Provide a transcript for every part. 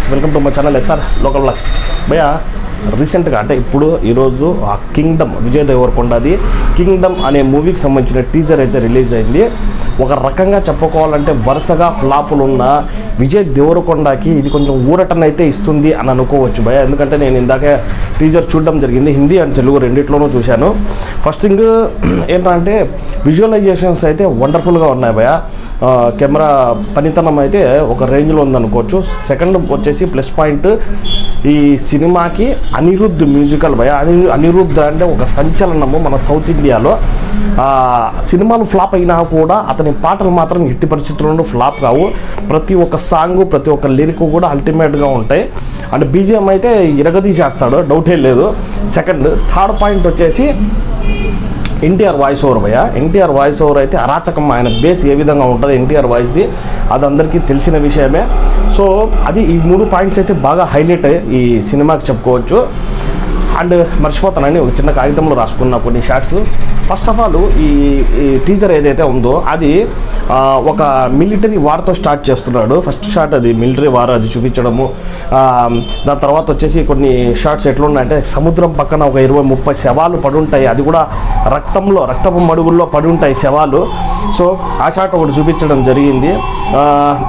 Friends welcome to my channel SR local blogs. భయ రీసెంట్గా అంటే ఇప్పుడు ఈరోజు ఆ కింగ్డమ్ విజయ్ దేవరకొండది. కింగ్డమ్ అనే మూవీకి సంబంధించిన టీజర్ అయితే రిలీజ్ అయింది. ఒక రకంగా చెప్పుకోవాలంటే వరుసగా ఫ్లాపులు ఉన్న విజయ్ దేవరకొండకి ఇది కొంచెం ఊరటనైతే ఇస్తుంది అని అనుకోవచ్చు భయ ఎందుకంటే నేను ఇందాకే టీజర్ చూడడం జరిగింది హిందీ అండ్ తెలుగు రెండిట్లోనూ చూశాను. ఫస్ట్ థింగ్ ఏంటంటే విజువలైజేషన్స్ అయితే వండర్ఫుల్గా ఉన్నాయి భయ కెమెరా పనితనం అయితే ఒక రేంజ్లో ఉందనుకోవచ్చు. సెకండ్ వచ్చేసి ప్లస్ పాయింట్ ఈ సినిమాకి అనిరుద్ధ్ మ్యూజికల్ భయ అని అనిరుద్ధ్ అంటే ఒక సంచలనము మన సౌత్ ఇండియాలో. సినిమాలు ఫ్లాప్ అయినా కూడా అతని పాటలు మాత్రం ఎట్టి పరిస్థితుల్లోనూ ఫ్లాప్ కావు ప్రతి ఒక్క సాంగ్ ప్రతి ఒక్క లిరిక్ కూడా అల్టిమేట్గా ఉంటాయి. అండ్ బీజిఎం అయితే ఇరగదీసేస్తాడు డౌటే లేదు. సెకండ్ థర్డ్ పాయింట్ వచ్చేసి ఎన్టీఆర్ వాయిస్ ఓవర్ భయ ఎన్టీఆర్ వాయిస్ ఓవర్ అయితే అరాచకం. ఆయన బేస్ ఏ విధంగా ఉంటుంది ఎన్టీఆర్ వాయిస్ది అది అందరికీ తెలిసిన విషయమే. సో అది ఈ మూడు పాయింట్స్ అయితే బాగా హైలైట్ ఈ సినిమాకి చెప్పుకోవచ్చు. అండ్ మర్చిపోతానని ఒక చిన్న కాగితంలో రాసుకున్న కొన్ని షార్ట్స్ ఫస్ట్ ఆఫ్ ఆల్ ఈ ఈ టీజర్ ఏదైతే ఉందో అది ఒక మిలిటరీ వార్తో స్టార్ట్ చేస్తున్నాడు. ఫస్ట్ షార్ట్ అది మిలిటరీ వార్ అది చూపించడము. దాని తర్వాత వచ్చేసి కొన్ని షార్ట్స్ ఎట్లున్నాయంటే సముద్రం పక్కన ఒక ఇరవై ముప్పై శవాలు పడుంటాయి. అది కూడా రక్తంలో రక్తపు మడుగుల్లో పడి ఉంటాయి శవాలు. సో ఆ షార్ట్ ఒకటి చూపించడం జరిగింది.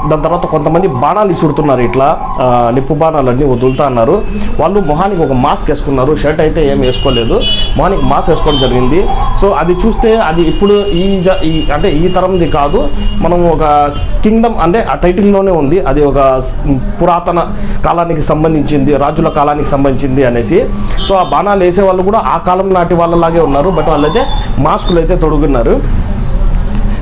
దాని తర్వాత కొంతమంది బాణాలు ఇసుడుతున్నారు ఇట్లా. నిప్పు బాణాలన్నీ వదులుతా అన్నారు. వాళ్ళు మొహానికి ఒక మాస్క్ వేసుకున్నారు. షర్ట్ అయితే ఏం వేసుకోలేదు. మార్నింగ్ మాస్క్ వేసుకోవడం జరిగింది. సో అది చూస్తే అది ఇప్పుడు ఈ జ ఈ అంటే ఈ తరంది కాదు. మనం ఒక కింగ్డమ్ అంటే ఆ టైటిల్లోనే ఉంది. అది ఒక పురాతన కాలానికి సంబంధించింది రాజుల కాలానికి సంబంధించింది అనేసి. సో ఆ బాణాలు వేసే వాళ్ళు కూడా ఆ కాలం నాటి వాళ్ళలాగే ఉన్నారు. బట్ వాళ్ళైతే మాస్కులు అయితే తొడుగున్నారు.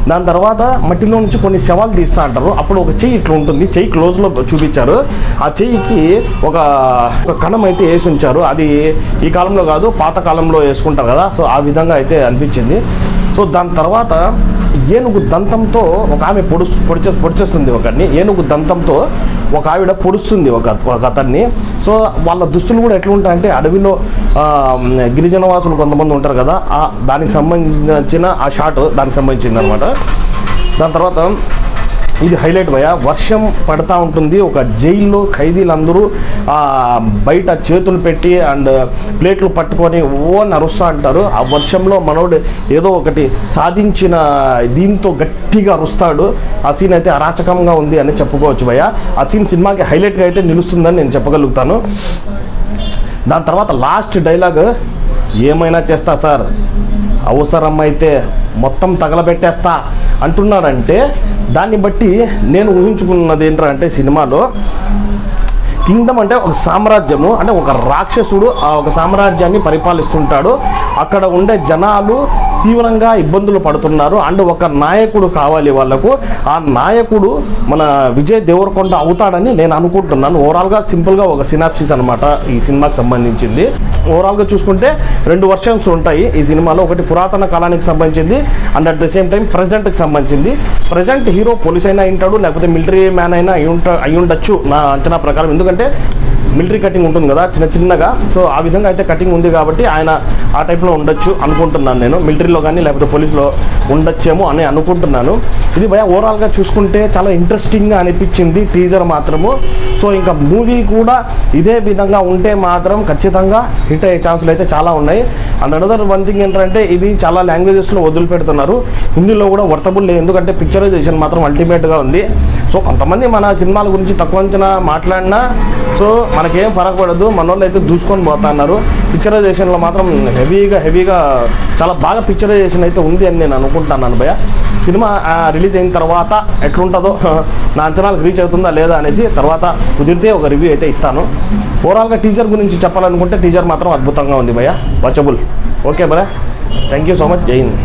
దాని తర్వాత మట్టిలో నుంచి కొన్ని శవాలు తీస్తా అంటారు అప్పుడు ఒక చెయ్యి ఇట్లా ఉంటుంది. చెయ్యి క్లోజ్లో చూపించారు. ఆ చెయ్యికి ఒక ఒక కణం అయితే వేసి ఉంచారు. అది ఈ కాలంలో కాదు పాత కాలంలో వేసుకుంటారు కదా. సో ఆ విధంగా అయితే అనిపించింది. సో దాని తర్వాత ఏనుగు దంతంతో ఒక ఆమె పొడు పొడిచే పొడిచేస్తుంది ఒకరిని. ఏనుగు దంతంతో ఒక ఆవిడ పొడుస్తుంది ఒక ఒక అతన్ని. సో వాళ్ళ దుస్తులు కూడా ఎట్లా ఉంటాయంటే అడవిలో గిరిజనవాసులు కొంతమంది ఉంటారు కదా దానికి సంబంధించిన ఆ షాట్ దానికి సంబంధించింది అనమాట దాని తర్వాత ఇది హైలైట్ భయ వర్షం పడతా ఉంటుంది. ఒక జైల్లో ఖైదీలందరూ బయట చేతులు పెట్టి అండ్ ప్లేట్లు పట్టుకొని ఓ నరుస్తా అంటారు. ఆ వర్షంలో మనోడు ఏదో ఒకటి సాధించిన దీంతో గట్టిగా అరుస్తాడు. ఆ సీన్ అయితే అరాచకంగా ఉంది అని చెప్పుకోవచ్చు భయ ఆ సీన్ సినిమాకి హైలైట్గా అయితే నిలుస్తుందని నేను చెప్పగలుగుతాను. దాని తర్వాత లాస్ట్ డైలాగ్ ఏమైనా చేస్తా సార్? అవసరమైతే మొత్తం తగలబెట్టేస్తా అంటున్నాడంటే దాన్ని బట్టి నేను ఊహించుకున్నది ఏంటంటే సినిమాలో కింగ్డమ్ అంటే ఒక సామ్రాజ్యము అంటే ఒక రాక్షసుడు ఆ ఒక సామ్రాజ్యాన్ని పరిపాలిస్తుంటాడు. అక్కడ ఉండే జనాలు తీవ్రంగా ఇబ్బందులు పడుతున్నారు. అండ్ ఒక నాయకుడు కావాలి వాళ్ళకు. ఆ నాయకుడు మన విజయ్ దేవరకొండ అవుతాడని నేను అనుకుంటున్నాను. ఓవరాల్గా సింపుల్గా ఒక సినాప్సిస్ అనమాట ఈ సినిమాకి సంబంధించింది. ఓవరాల్గా చూసుకుంటే రెండు వర్షన్స్ ఉంటాయి ఈ సినిమాలో. ఒకటి పురాతన కాలానికి సంబంధించింది and at the same time ప్రజెంట్కి సంబంధించింది. ప్రజెంట్ హీరో పోలీస్ అయినా అయింటాడు లేకపోతే మిలిటరీ మ్యాన్ అయినా అయి ఉంట అయి ఉండొచ్చు నా అంచనా ప్రకారం. ఎందుకంటే మిలిటరీ కటింగ్ ఉంటుంది కదా చిన్న చిన్నగా. సో ఆ విధంగా అయితే కటింగ్ ఉంది కాబట్టి ఆయన ఆ టైప్లో ఉండొచ్చు అనుకుంటున్నాను నేను. మిలిటరీలో కానీ లేకపోతే పోలీస్లో ఉండొచ్చేమో అని అనుకుంటున్నాను. ఇది భయ ఓవరాల్గా చూసుకుంటే చాలా ఇంట్రెస్టింగ్గా అనిపించింది టీజర్ మాత్రము. సో ఇంకా మూవీ కూడా ఇదే విధంగా ఉంటే మాత్రం ఖచ్చితంగా హిట్ అయ్యే ఛాన్సులు అయితే చాలా ఉన్నాయి. అండ్ అనదర్ వన్ థింగ్ ఏంటంటే ఇది చాలా లాంగ్వేజెస్లో వదిలిపెడుతున్నారు. హిందీలో కూడా వర్తబుల్ లేదు. ఎందుకంటే పిక్చరైజేషన్ మాత్రం అల్టిమేట్గా ఉంది. సో కొంతమంది మన సినిమాల గురించి తక్కువ అంచనా మాట్లాడినా సో మనకేం ఫరక్ పడదు మన వాళ్ళు అయితే దూసుకొని పోతున్నారు. పిక్చరైజేషన్లో మాత్రం హెవీగా హెవీగా చాలా బాగా పిక్చరైజేషన్ అయితే ఉంది అని నేను అనుకుంటున్నాను భయ సినిమా రిలీజ్ అయిన తర్వాత ఎట్లుంటుందో నా అంచనాలకు రీచ్ అవుతుందా లేదా అనేసి తర్వాత కుదిరితే ఒక రివ్యూ అయితే ఇస్తాను. ఓవరాల్గా టీజర్ గురించి చెప్పాలనుకుంటే టీజర్ మాత్రం అద్భుతంగా ఉంది భయ వాచబుల్ ఓకే భయ థ్యాంక్ యూ సో మచ్ జై హింద్